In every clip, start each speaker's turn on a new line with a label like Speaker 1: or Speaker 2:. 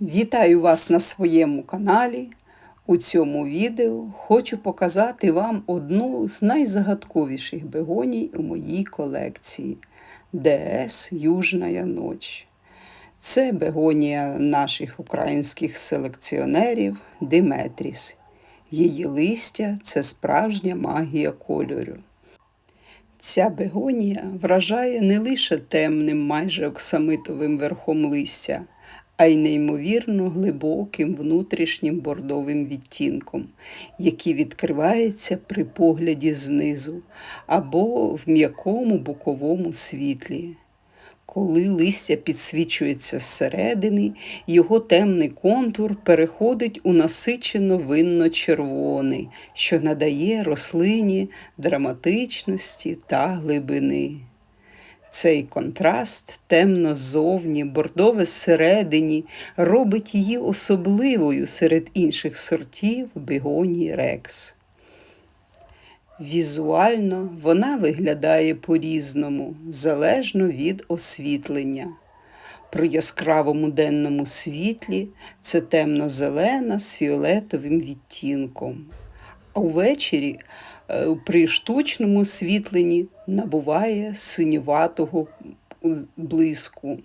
Speaker 1: Вітаю вас на своєму каналі. У цьому відео хочу показати вам одну з найзагадковіших бегоній у моїй колекції ДС Южная Ноч. Це бегонія наших українських селекціонерів Диметріс. Її листя це справжня магія кольору. Ця бегонія вражає не лише темним, майже оксамитовим верхом листя, а й неймовірно глибоким внутрішнім бордовим відтінком, який відкривається при погляді знизу або в м'якому боковому світлі. Коли листя підсвічується зсередини, його темний контур переходить у насичено винно-червоний, що надає рослині драматичності та глибини. Цей контраст темно ззовні, бордове зсередині, робить її особливою серед інших сортів бігонії рекс. Візуально вона виглядає по-різному, залежно від освітлення. При яскравому денному світлі це темно-зелена з фіолетовим відтінком. А увечері при штучному освітленні набуває синюватого блиску.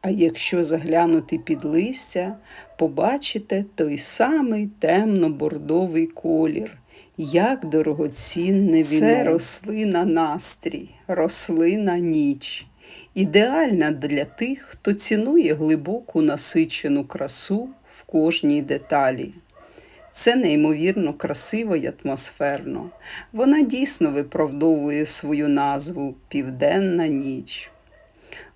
Speaker 1: А якщо заглянути під листя, побачите той самий темно-бордовий колір, як дорогоцінне віно. Це рослина настрій, рослина ніч. Ідеальна для тих, хто цінує глибоку насичену красу в кожній деталі. Це неймовірно красиво й атмосферно. Вона дійсно виправдовує свою назву Південна ніч.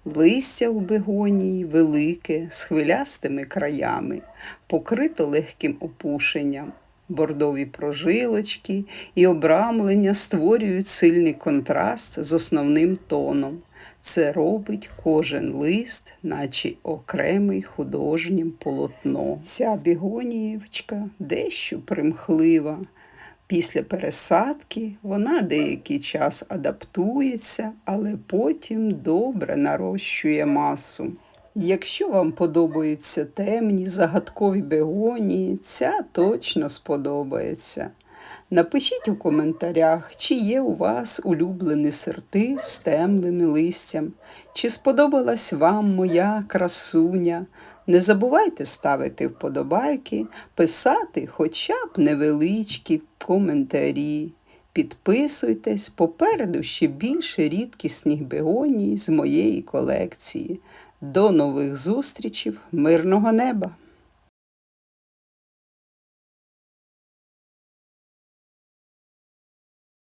Speaker 1: Листя у бегонії велике, з хвилястими краями, покрито легким опушенням. Бордові прожилочки і обрамлення створюють сильний контраст з основним тоном. Це робить кожен лист, наче окремий художнім полотно. Ця бігоніївчка дещо примхлива. Після пересадки вона деякий час адаптується, але потім добре нарощує масу. Якщо вам подобаються темні, загадкові бегонії, ця точно сподобається. Напишіть у коментарях, чи є у вас улюблені сорти з темним листям, чи сподобалась вам моя красуня. Не забувайте ставити вподобайки, писати хоча б невеличкі коментарі. Підписуйтесь, попереду ще більше рідкісних бегоній з моєї колекції. До нових зустрічей, мирного неба!